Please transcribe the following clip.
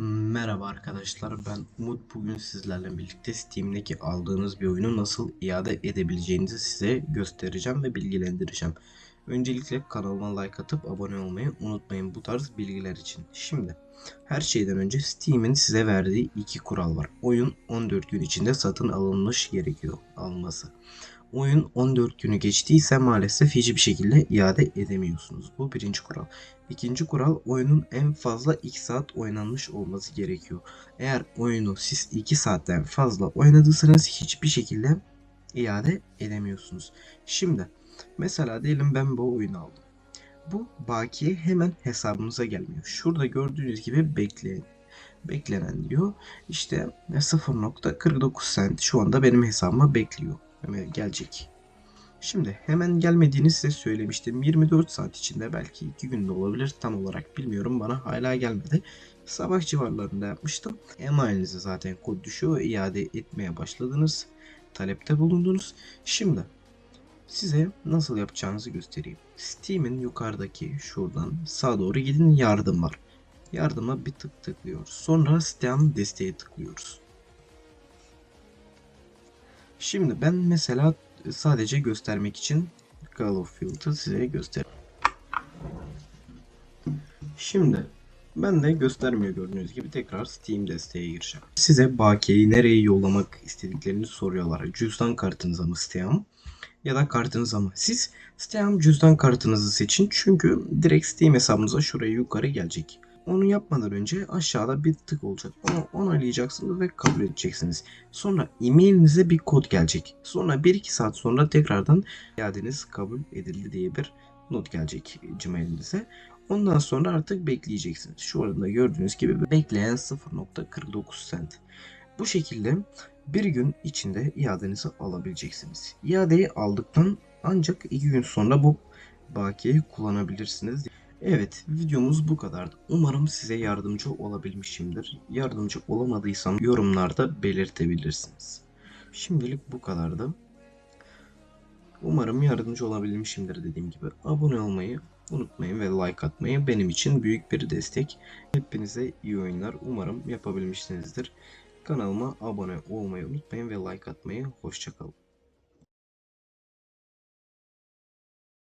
Merhaba arkadaşlar ben Umut bugün sizlerle birlikte Steam'deki aldığınız bir oyunu nasıl iade edebileceğinizi size göstereceğim ve bilgilendireceğim. Öncelikle kanalıma like atıp abone olmayı unutmayın bu tarz bilgiler için. Şimdi her şeyden önce Steam'in size verdiği iki kural var. Oyun 14 gün içinde satın alınmış gerekiyor alması. Oyun 14 günü geçtiyse maalesef hiçbir şekilde iade edemiyorsunuz. Bu birinci kural. İkinci kural oyunun en fazla 2 saat oynanmış olması gerekiyor. Eğer oyunu siz 2 saatten fazla oynadıysanız hiçbir şekilde iade edemiyorsunuz. Şimdi mesela diyelim ben bu oyunu aldım. Bu bakiye hemen hesabımıza gelmiyor. Şurada gördüğünüz gibi bekleyin. Beklenen diyor. İşte 0.49 cent şu anda benim hesabıma bekliyor. Hemen gelecek. Şimdi hemen gelmediğini size söylemiştim. 24 saat içinde belki 2 günde olabilir. Tam olarak bilmiyorum. Bana hala gelmedi. Sabah civarlarında yapmıştım. Emaninize zaten kod düşüyor. iade etmeye başladınız. Talepte bulundunuz. Şimdi size nasıl yapacağınızı göstereyim. Steam'in yukarıdaki şuradan sağa doğru gidin yardım var. Yardıma bir tık tıklıyoruz. Sonra Steam desteğe tıklıyoruz. Şimdi ben mesela sadece göstermek için Call of Field'ı size göster. Şimdi ben de göstermiyor gördüğünüz gibi tekrar Steam desteğe gireceğim. Size bakiyeyi nereye yollamak istediklerini soruyorlar. Cüzdan kartınıza mı Steam ya da kartınıza mı? Siz Steam cüzdan kartınızı seçin çünkü direkt Steam hesabınıza şuraya yukarı gelecek. Onu yapmadan önce aşağıda bir tık olacak. Onu onaylayacaksınız ve kabul edeceksiniz. Sonra e-mailinize bir kod gelecek. Sonra 1-2 saat sonra tekrardan iadeniz kabul edildi diye bir not gelecek Gmail'inize. Ondan sonra artık bekleyeceksiniz. Şu arada gördüğünüz gibi bekleyen 0.49 cent. Bu şekilde bir gün içinde iadenizi alabileceksiniz. İadeyi aldıktan ancak 2 gün sonra bu bakiyeyi kullanabilirsiniz. Evet videomuz bu kadardı. Umarım size yardımcı olabilmişimdir. Yardımcı olamadıysam yorumlarda belirtebilirsiniz. Şimdilik bu kadardı. Umarım yardımcı olabilmişimdir dediğim gibi. Abone olmayı unutmayın ve like atmayı benim için büyük bir destek. Hepinize iyi oyunlar. Umarım yapabilmişsinizdir. Kanalıma abone olmayı unutmayın ve like atmayı. Hoşçakalın.